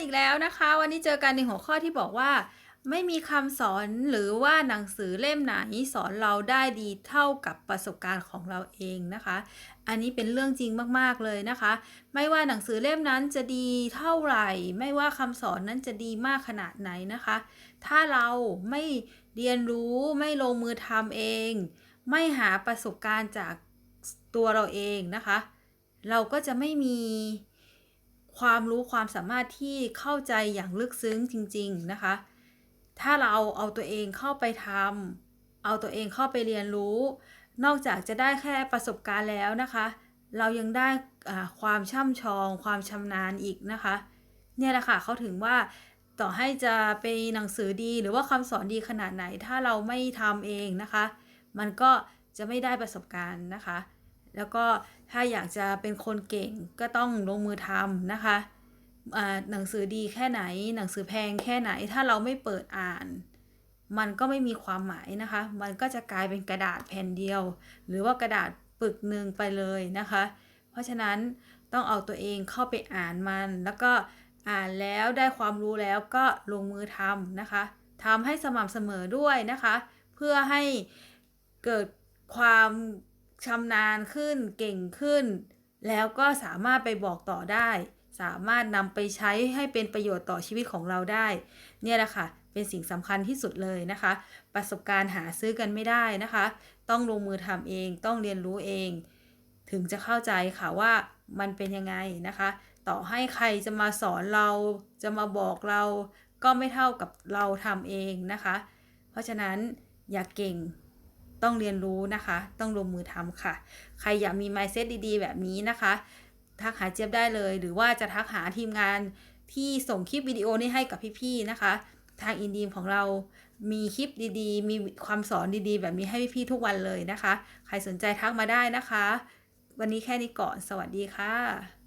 อีกแล้วนะคะ วันนี้เจอกันในหัวข้อที่บอกว่า ไม่มีคำสอนหรือว่าหนังสือเล่มไหนสอนเราได้ดีเท่ากับประสบการณ์ของเราเองนะคะ อันนี้เป็นเรื่องจริงมากๆเลยนะคะ ไม่ว่าหนังสือเล่มนั้นจะดีเท่าไหร่ ไม่ว่าคำสอนนั้นจะดีมากขนาดไหนนะคะ ถ้าเราไม่เรียนรู้ไม่ลงมือทำเอง ไม่หาประสบการณ์จากตัวเราเองนะคะ เราก็จะไม่มี ความรู้ความสามารถที่เข้าใจอย่างลึกซึ้งจริง ๆ นะคะ ถ้าเราเอาตัวเองเข้าไปทำเอาตัวเองเข้าไปเรียนรู้ นอกจากจะได้แค่ประสบการณ์แล้วนะคะ เรายังได้ความช่ำชอง ความชำนาญอีกนะคะ เนี่ยแหละค่ะเขาถึงว่าต่อให้จะเป็นหนังสือดีหรือว่าคำสอนดีขนาดไหน ถ้าเราไม่ทำเองนะคะ มันก็จะไม่ได้ประสบการณ์นะคะ แล้วก็ถ้าอยากจะเป็นคนเก่งก็ต้องลงมือทำนะคะหนังสือดีแค่ไหน หนังสือแพงแค่ไหน ถ้าเราไม่เปิดอ่าน มันก็ไม่มีความหมายนะคะ มันก็จะกลายเป็นกระดาษแผ่นเดียว หรือว่ากระดาษปึกหนึ่งไปเลยนะคะ เพราะฉะนั้นต้องเอาตัวเองเข้าไปอ่านมัน แล้วก็อ่านแล้วได้ความรู้แล้วก็ลงมือทำนะคะทำให้สม่ำเสมอด้วยนะคะ เพื่อให้เกิดความ ชำนาญขึ้นเก่งขึ้น แล้วก็สามารถไปบอกต่อได้ สามารถนำไปใช้ให้เป็นประโยชน์ต่อชีวิตของเราได้ เนี่ยแหละค่ะ เป็นสิ่งสำคัญที่สุดเลยนะคะ ประสบการณ์หาซื้อกันไม่ได้นะคะ ต้องลงมือทำเองต้องเรียนรู้เอง ถึงจะเข้าใจค่ะว่ามันเป็นยังไงนะคะ ต่อให้ใครจะมาสอนเราจะมาบอกเราก็ไม่เท่ากับเราทำเองนะคะ เพราะฉะนั้นอย่าเก่ง ต้องเรียนรู้นะคะ ต้องลงมือทำค่ะ ใครอยากมี mindset ดีๆ แบบนี้นะคะ ทักหาเจี๊ยบได้เลย หรือว่าจะทักหาทีมงานที่ส่งคลิปวิดีโอนี้ให้กับพี่ๆนะคะ ทางอินดีมของเรามีคลิปดีๆ มีความสอนดีๆ แบบนี้ให้พี่ๆทุกวันเลยนะคะ ใครสนใจทักมาได้นะคะ วันนี้แค่นี้ก่อน สวัสดีค่ะ